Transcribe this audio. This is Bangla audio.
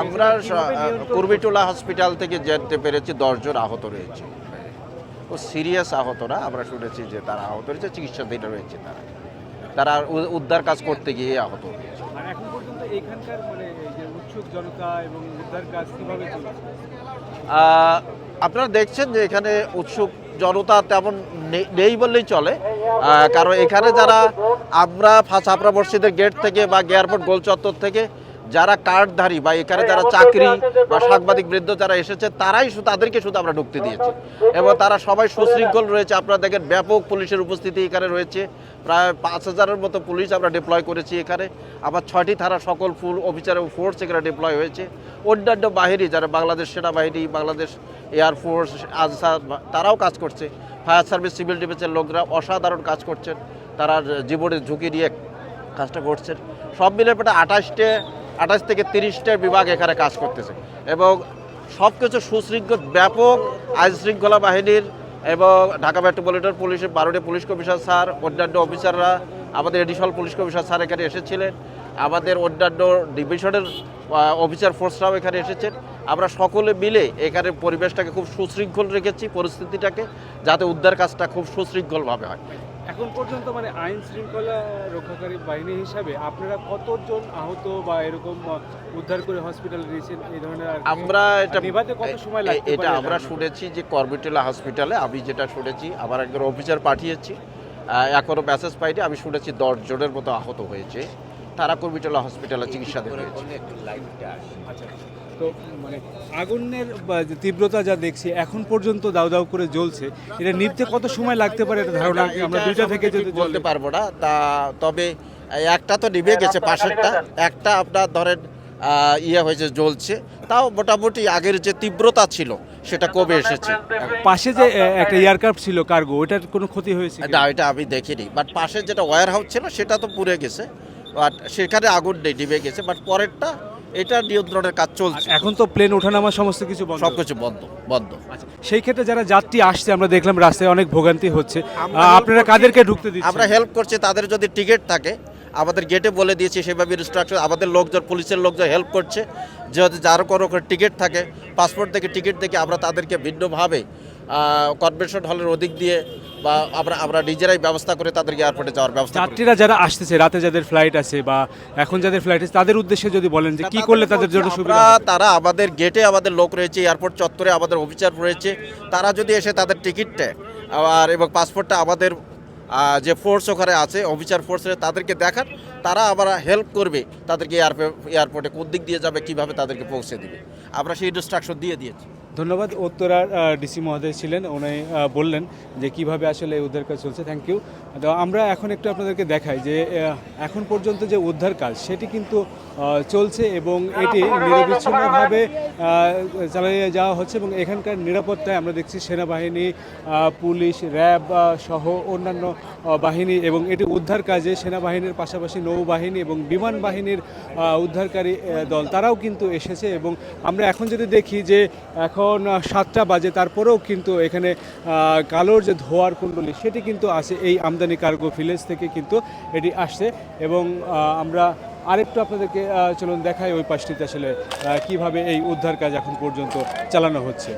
আমরা নিয়ন্ত্রণ হসপিটাল থেকে যেতে পেরেছি দশজন আহত রয়েছে। ও সিরিয়াস আহত না আমরা শুনেছি যে তারা আহত রয়েছে চিকিৎসাধীন রয়েছে তারা। তারা উদ্ধার কাজ করতে গিয়ে আহত হয়েছে। মানে আপনারা দেখছেন যে এখানে উৎসুক জনতা তেমন নেই বললেই চলে। কারণ এখানে যারা আমরা ফাঁসাপড়া মসজিদের গেট থেকে বা এয়ারপোর্ট গোল চত্বর থেকে যারা কার্ডধারী বা এখানে যারা চাকরি বা সাংবাদিক বৃদ্ধ যারা এসেছে তারাই শুধু তাদেরকে শুধু আমরা ঢুকতে দিয়েছি। এবং তারা সবাই সুশৃঙ্খল রয়েছে। আপনারা দেখেন ব্যাপক পুলিশের উপস্থিতি এখানে রয়েছে। প্রায় পাঁচ হাজারের মতো পুলিশ আমরা ডিপ্লয় করেছি এখানে। আবার ছয়টি থানা সকল ফুল অফিসার এবং ফোর্স এখানে ডিপ্লয় হয়েছে। অন্যান্য বাহিনী যারা বাংলাদেশ সেনাবাহিনী বাংলাদেশ এয়ারফোর্স আনসার তারাও কাজ করছে। ফায়ার সার্ভিস সিভিল ডিফেন্সের লোকরা অসাধারণ কাজ করছেন। তারা জীবনের ঝুঁকি নিয়ে কাজটা করছেন। সব মিলে প্রায় আঠাশটে আঠাশ থেকে তিরিশটা বিভাগ এখানে কাজ করতেছে। এবং সব কিছু সুশৃঙ্খল, ব্যাপক আইন শৃঙ্খলা বাহিনীর এবং ঢাকা মেট্রোপলিটন পুলিশের বারোটি পুলিশ কমিশনার স্যার, অন্যান্য অফিসাররা, আমাদের এডিশনাল পুলিশ কমিশনার স্যার এখানে এসেছিলেন। আমাদের অন্যান্য ডিভিশনের অফিসার ফোর্সরাও এখানে এসেছেন। আমরা সকলে মিলে এখানে পরিবেশটাকে খুব সুশৃঙ্খল রেখেছি, পরিস্থিতিটাকে, যাতে উদ্ধার কাজটা খুব সুশৃঙ্খলভাবে হয়। এখন পর্যন্ত মানে আইন শৃঙ্খলা রক্ষাকারী বাহিনী হিসাবে আপনারা কতজন আহত বা এরকম উদ্ধার করে হসপিটালে নিয়েছেন? এই ধরনের আমরা এটা নিভাতে কত সময় লাগে এটা আমরা শুনেছি যে করবিটলা হসপিটালে আমি যেটা শুনেছি আবার একজন অফিসার পাঠিয়েছি। আহ, এখনও মেসেজ পাইনি আমি শুনেছি দশ জনের মতো আহত হয়েছে। তারা করবিটলা হসপিটালে চিকিৎসাধীন রয়েছে আচ্ছা। তো মানে আগুনের যে তীব্রতা যা দেখছি এখন পর্যন্ত দাউ দাউ করে জ্বলছে এটা নিভতে কত সময় লাগতে পারে এটা ধারণা? আমরা দুইটা থেকে যদি বলতে পারব না তা তবে একটা তো নিভে গেছে পাশেরটা একটা আপনার ধরেন ইয়ে হয়েছে জ্বলছে তাও মোটামুটি আগের যে তীব্রতা ছিল সেটা কবে এসেছে পাশে যে একটা এয়ারক্রাফট ছিল কার্গো ওটার কোনো ক্ষতি হয়েছে? না এটা আমি দেখিনি বাট পাশের যেটা ওয়্যার হাউস ছিল সেটা তো পুড়ে গেছে বাট সেখানে আগুন নেই নিভে গেছে বাট পরেরটা এটা নিয়ন্ত্রণের কাজ চলছে। এখন তো প্লেন ওঠানামা সমস্ত কিছু বন্ধ। সব কিছু বন্ধ বন্ধ। আচ্ছা, সেই ক্ষেত্রে যারা যাত্রী আসছে আমরা দেখলাম রাস্তায় অনেক ভোগান্তি হচ্ছে। আপনারা কাদেরকে ঢুকতে দিচ্ছেন? আমরা হেল্প করছি তাদের যদি টিকিট থাকে আমাদের গেটে বলে দিয়েছি সেভাবে ইনস্ট্রাকশন আমাদের লোকজন পুলিশের লোকজন হেল্প করছে। যদি যার কোনো টিকিট থাকে পাসপোর্ট থেকে টিকিট থেকে আমরা তাদেরকে ভিন্নভাবে কনভেনশন হলের ওদিক দিয়ে বা আমরা আমরা নিজেরাই ব্যবস্থা করে তাদেরকে এয়ারপোর্টে যাওয়ার ব্যবস্থা যাত্রীরা যারা আসতেছে রাতে যাদের ফ্লাইট আছে বা এখন যাদের ফ্লাইট আছে তাদের উদ্দেশ্যে যদি বলেন যে কি করলে তাদের জন্য সুবিধা তারা আমাদের গেটে আমাদের লোক রয়েছে এয়ারপোর্ট চত্বরে আমাদের অফিসার রয়েছে তারা যদি এসে তাদের টিকিটটা আর এবং পাসপোর্টটা আমাদের যে ফোর্স ওখানে আছে অফিসার ফোর্সে তাদেরকে দেখান তারা আবার হেল্প করবে তাদেরকে এয়ারপোর্ট এয়ারপোর্টে কোন দিক দিয়ে যাবে কীভাবে তাদেরকে পৌঁছে দিবে। আমরা সেই ইনস্ট্রাকশন দিয়ে দিয়েছি। ধন্যবাদ। উত্তরার ডিসি মহোদয় ছিলেন, উনি বললেন যে কীভাবে আসলে এই উদ্ধার কাজ চলছে। থ্যাংক ইউ তো আমরা এখন একটু আপনাদেরকে দেখাই যে এখন পর্যন্ত যে উদ্ধার কাজ, সেটি কিন্তু চলছে এবং এটি নিরবিচ্ছিন্নভাবে চালিয়ে যাওয়া হচ্ছে এবং এখানকার নিরাপত্তায় আমরা দেখছি সেনাবাহিনী পুলিশ, র্যাব সহ অন্যান্য বাহিনী এবং এটি উদ্ধার কাজে সেনাবাহিনীর পাশাপাশি নৌবাহিনী এবং বিমান বাহিনীর উদ্ধারকারী দল, তারাও কিন্তু এসেছে এবং আমরা এখন যদি দেখি যে, এখন আহ, সাতটা বাজে তারপরেও কিন্তু এখানে কালোর যে ধোয়ার কুণ্ডলী সেটি কিন্তু আছে এই আমদানি কার্গো ভিলেজ থেকে কিন্তু এটি আসছে। এবং আমরা আরেকটু আপনাদেরকে চলুন দেখাই ওই পাশটিতে আসলে কীভাবে এই উদ্ধার কাজ এখন পর্যন্ত চালানো হচ্ছে।